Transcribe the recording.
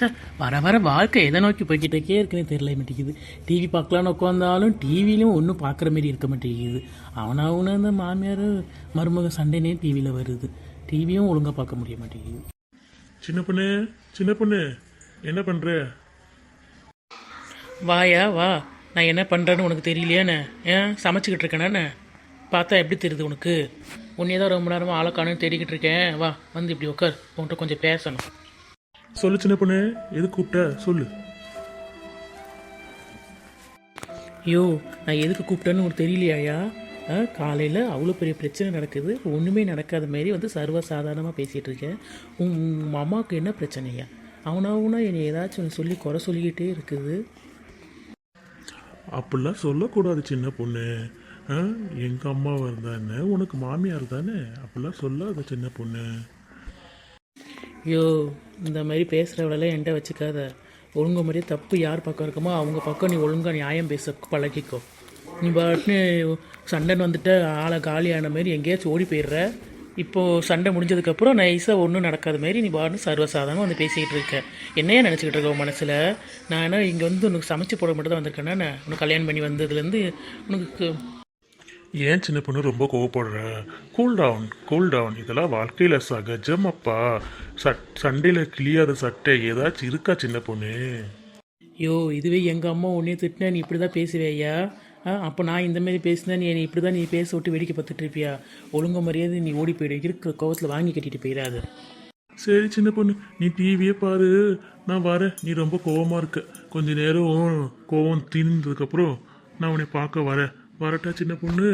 ச்சே வர வர வாழ்க்கை எதை நோக்கி போய்கிட்டே இருக்குன்னு தெரியல மாட்டேங்குது. டிவி பார்க்கலான்னு உட்காந்தாலும் டிவிலையும் ஒன்றும் பார்க்குற மாதிரி இருக்க மாட்டேங்குது. அவனாவுன அந்த மாமியார் மருமக சண்டைனே டிவியில் வருது. டிவியும் ஒழுங்காக பார்க்க முடிய மாட்டேங்குது. சின்ன பொண்ணு சின்ன பொண்ணு என்ன பண்ற? வாயா வா. நான் என்ன பண்ணுறேன்னு உனக்கு தெரியலையாண்ணே ஏன் சமைச்சிக்கிட்டு இருக்கேனாண்ணே பார்த்தா எப்படி தெரியுது உனக்கு? உன்னையே தான் ரொம்ப நேரமாக ஆளை காணுன்னு தேடிக்கிட்டு இருக்கேன். வா வந்து இப்படி உட்கார். உன்கிட்ட கொஞ்சம் பேசணும். சொல்லு சின்ன பொண்ணு எது கூப்பிட்ட? சொல்லு. ஐயோ நான் எதுக்கு கூப்பிட்டேன்னு உனக்கு தெரியலையாயா காலையில் அவ்வளோ பெரிய பிரச்சனை நடக்குது. ஒன்றுமே நடக்காத மாரி வந்து சர்வ சாதாரணமாக பேசிகிட்டு இருக்கேன் உன் அம்மாவுக்கு என்ன பிரச்சனையா அவனாவுனா என்னை ஏதாச்சும் ஒன்று சொல்லி குறை சொல்லிக்கிட்டே இருக்குது. அப்படிலாம் சொல்லக்கூடாது சின்ன பொண்ணு. ஆ? எங்க அம்மாவா இருந்தா என்ன உனக்கு மாமியார் தானே? அப்படிலாம் சொல்லாத சின்ன பொண்ணு. ஐயோ இந்த மாதிரி பேசுகிறவளெல்லாம் என்கிட்ட வச்சுக்காத. ஒழுங்கு மாதிரியே தப்பு யார் பக்கம் இருக்குமோ அவங்க பக்கம் நீ ஒழுங்காக நியாயம் பேச பழகிக்கோ. நீ பாட்டுன்னு சண்டைன்னு வந்துட்டு ஆளை காலியான மாதிரி எங்கேயாச்சும் ஓடி போயிடுற. இப்போது சண்டை முடிஞ்சதுக்கப்புறம் நைஸாக ஒன்றும் நடக்காத மாரி நீ பாட்டுன்னு சர்வசாதாரணமாக வந்து பேசிக்கிட்டு இருக்க. என்னையா நினச்சிக்கிட்டு இருக்க உன் மனசில்? நான் என்ன இங்கே வந்து உனக்கு சமைச்சு போட மட்டும் தான் வந்திருக்கேன்னா நான் உனக்கு கல்யாணம் பண்ணி வந்ததுலேருந்து உனக்கு ஏன் சின்ன பொண்ணு ரொம்ப கோவப்படுற? கூல் டவுன் கூல் டவுன் இதெல்லாம் வாழ்க்கையில சகஜமப்பா. சட் சண்டையில கிளியாத சட்டை. ஏதாச்சும் இருக்கா சின்ன பொண்ணு ஐயோ இதுவே எங்கள் அம்மா உன்னைய திட்டினா நீ இப்படி தான் பேசுவேயா ஆ அப்போ நான் இந்த மாதிரி பேசினா நீ என்னை இப்படி தான் நீ பேச விட்டு வேடிக்கை பார்த்துட்டு இருப்பியா? ஒழுங்கு மரியாதை நீ ஓடி போயிடு. இருக்கிற கோவத்தில் வாங்கி கட்டிட்டு போயிடாது. சரி சின்ன பொண்ணு நீ டிவியே பாரு. நான் வரேன். நீ ரொம்ப கோவமா இருக்க. கொஞ்ச நேரம் கோவம் தீர்ந்ததுக்கப்புறம் நான் உன்னை பார்க்க வரேன். வரட்டா சின்ன பொண்ணு?